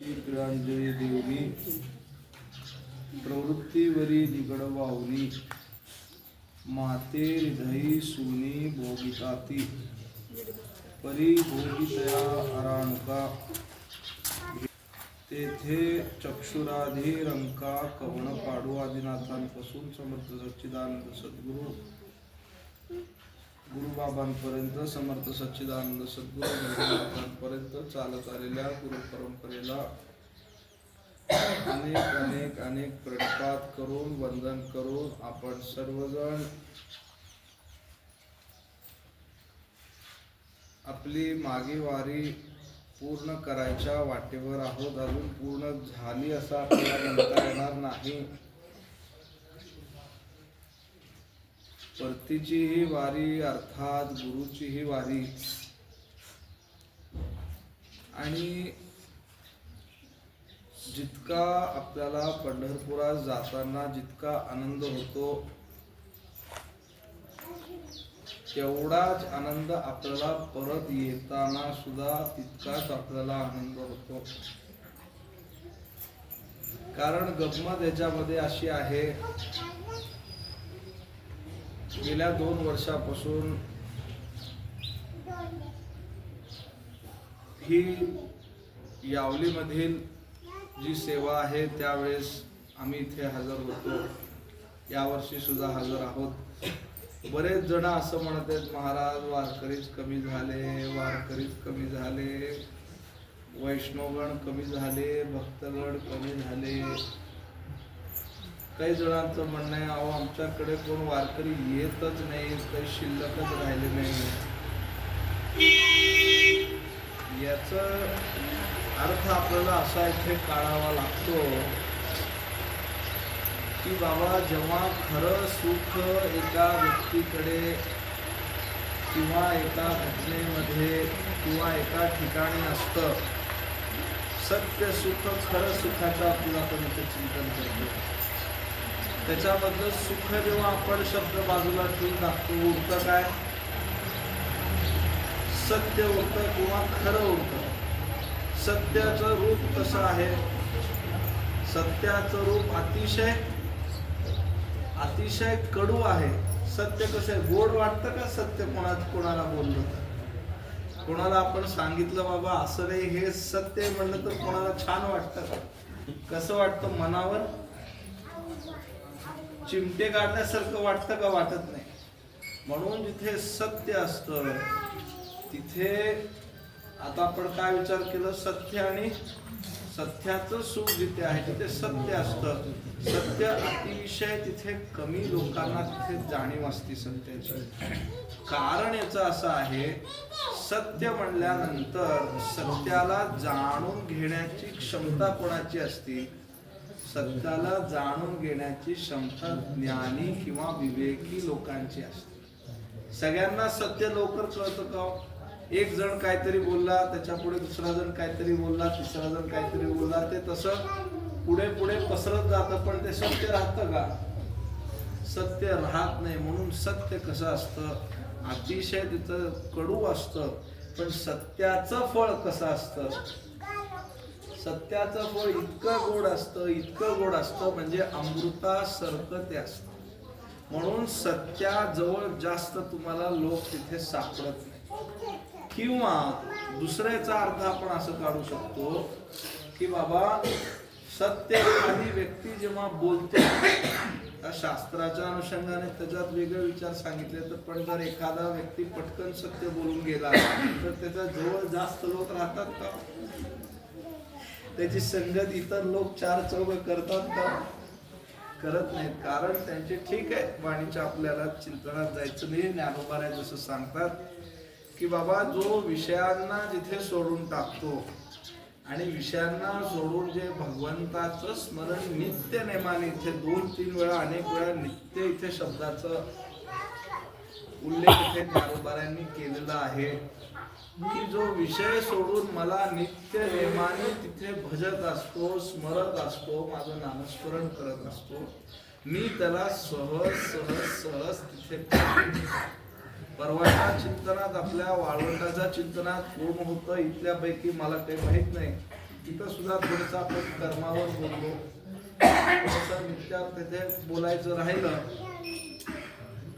तिळांजळी देवनी प्रवृत्तीवरी निगड वाहुनी माते हृदयी सुनी भोगिताती। परी भोगितया अराणुका तेथे चक्षुराधी रंका कवण पाडू आदिनाथांपासून समर्थ सच्चिदानंद सद्गुरू गुरुबाबांपर्यंत समर्थ सच्चिदानंद सद्गुरू चालत आलेल्या गुरु परंपरेला अनेक अनेक अनेक प्रणपात करून वंदन करून आपण सर्वजण आपली मागे वारी पूर्ण करायच्या वाटेवर आहोत. अजून पूर्ण झाली असा आपल्याला म्हणता येणार नाही. परतीची ही वारी अर्थात गुरुची ही वारी. आणि जितका आपल्याला पंढरपुरात जाताना जितका आनंद होतो तेवढाच आनंद आपल्याला परत येताना सुद्धा तितकाच आपल्याला आनंद होतो. कारण गंमत याच्यामध्ये अशी आहे गेल्या दोन वर्षापासून ही यावलीमधील जी सेवा आहे त्यावेळेस आम्ही इथे हजर होतो. यावर्षी सुद्धा हजर आहोत. बरेच जण असं म्हणत आहेत महाराज वारकरीच कमी झाले वारकरीच कमी झाले वैष्णवगण कमी झाले भक्तगण कमी झाले. काही जणांचं म्हणणं आहे अहो आमच्याकडे कोण वारकरी येतच नाही काही शिल्लकच राहिले नाही. याच अर्थ आपल्याला असा इथे काढावा लागतो की बाबा जेव्हा खरं सुख एका व्यक्तीकडे किंवा एका घटनेमध्ये किंवा एका ठिकाणी असतं सत्य सुख खरं सुखाचं आपल्याला आपण इथे चिंतन करतो. त्याच्याबद्दल सुख जेव्हा आपण शब्द बाजूला ठेवून टाकतो उरतं काय? सत्य उरतं किंवा खरं उरतं? सत्याचं रूप कसं आहे? सत्याचं रूप अतिशय अतिशय कडू आहे. सत्य कसं आहे? गोड वाटतं का सत्य कोणा कोणाला बोललं तर? कोणाला आपण सांगितलं बाबा असं नाही हे सत्य म्हणलं तर कोणाला छान वाटतं? कसं वाटतं मनावर? चिमटे काढण्यासारखं वाटतं का? वाटत नाही. म्हणून जिथे सत्य असतं तिथे आता आपण काय विचार केलं? सत्य आणि सत्याचं सुख जिथे आहे तिथे सत्य असतं. सत्य अतिशय तिथे कमी लोकांना तिथे जाणीव असते सत्याची. कारण याचं असं आहे सत्य म्हणल्यानंतर सत्याला जाणून घेण्याची क्षमता कोणाची असते? सत्याला जाणून घेण्याची क्षमता ज्ञानी किंवा विवेकी लोकांची असते. सगळ्यांना सत्य लवकर कळतं का हो? एक जण काहीतरी बोलला त्याच्या पुढे दुसरा जण काहीतरी बोलला तिसरा जण काहीतरी बोलला ते तसं पुढे पुढे पसरत जातं पण ते सत्य राहतं का? सत्य राहत नाही म्हणून सत्य कसं असतं? अतिशय तिथं कडू असतं पण सत्याचं फळ कसं असतं? सत्याचं फळ इतकं गोड असतं इतकं गोड असतं म्हणजे अमृतासारखं ते असतं. म्हणून सत्याजवळ जास्त तुम्हाला लोक तिथे सापडत नाही. किंवा दुसऱ्याचा अर्थ आपण असं काढू शकतो की बाबा सत्य एखादी व्यक्ती जेव्हा बोलते त्या शास्त्राच्या अनुषंगाने त्याच्यात वेगळे विचार सांगितले तर पण जर एखादा व्यक्ती पटकन सत्य बोलून गेला तर त्याच्याजवळ जास्त लोक राहतात का? त्याची संगत इतर लोक चार चौघ करतात का? करत नाहीत. कारण त्यांचे ठीक आहे. वाणीच्या आपल्याला चिंतनात जायचं नाही. ज्ञानोबाने जसं सांगतात की बाबा जो विषयांना जिथे सोडून टाकतो आणि विषयांना सोडून जे भगवंताचं स्मरण नित्य नेमाने इथे दोन तीन वेळा अनेक वेळा नित्य इथे शब्दाचं उल्लेख इथे ज्ञानोबाऱ्यांनी केलेला आहे. की जो विषय सोडून मला नित्य नेमाने तिथे भजत असतो स्मरत असतो माझं नामस्मरण करत असतो मी त्याला सहज सहज सहज तिथे परवाच्या चिंतनात आपल्या वाळवंटाच्या चिंतनात कोण होतं इथल्यापैकी मला काही माहीत नाही. तिथं सुद्धा थोडंसं आपण कर्मावर बोललो. थोडंसं नित्यात तिथे बोलायचं राहिलं.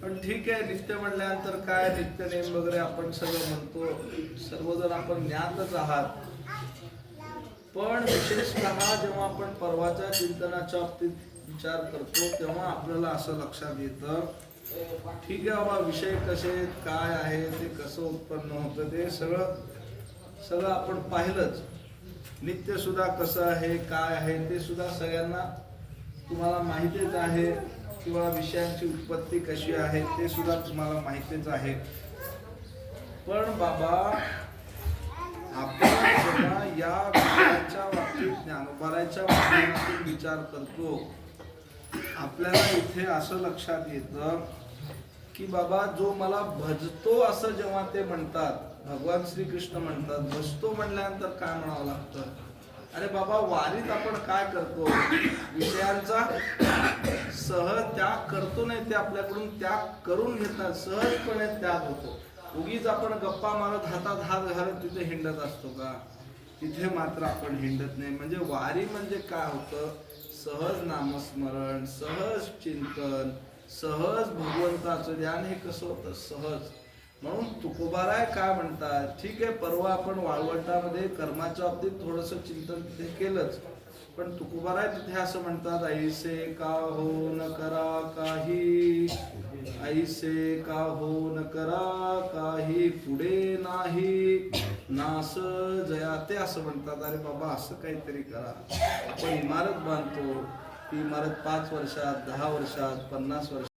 पण ठीक आहे नित्य म्हणल्यानंतर काय नित्य नेम वगैरे आपण सगळं म्हणतो. सर्वजण आपण ज्ञातच आहात. पण विशेषतः जेव्हा आपण परवाच्या चिंतनाच्या बाबतीत विचार करतो तेव्हा आपल्याला असं लक्षात येतं ठीक आहे बाबा विषय कसे काय आहे ते कसं उत्पन्न होतं ते सगळं सगळं आपण पाहिलंच. नित्य सुद्धा कसं आहे काय आहे ते सुद्धा सगळ्यांना तुम्हाला माहितीच आहे. किंवा विषयांची उत्पत्ती कशी आहे ते सुद्धा तुम्हाला माहितीच आहे. पण बाबा आपण जेव्हा या विषयाच्या बाबतीत ज्ञानोबाराच्या माध्यमातून विचार करतो आपल्याला इथे असं लक्षात येतं की बाबा जो मला भजतो असं जेव्हा ते म्हणतात भगवान श्रीकृष्ण म्हणतात भजतो म्हणल्यानंतर काय म्हणावं लागतं? अरे बाबा वारीत आपण काय करतो? विषयांचा सहज त्याग करतो नाही ते आपल्याकडून त्याग करून घेतात सहजपणे त्याग होतो. उगीच आपण गप्पा मारत हातात हात घालत तिथे हिंडत असतो का? तिथे मात्र आपण हिंडत नाही. म्हणजे वारी म्हणजे काय होतं? सहज नामस्मरण सहज चिंतन सहज भगवंताचं ध्यान हे कसं होतं? सहज. म्हणून तुकोबाराय काय म्हणतात? ठीक आहे परवा आपण वाळवंटामध्ये कर्माच्या बाबतीत थोडस चिंतन तिथे केलंच. पण तुकोबाराय तिथे असं म्हणतात ऐसे का हो न करा काही? ऐसे का हो न करा काही? पुढे नाही. नास जयाते असं म्हणतात अरे बाबा असं काहीतरी करा. आपण इमारत बांधतो. ती इमारत पाच वर्षात दहा वर्षात पन्नास वर्षात.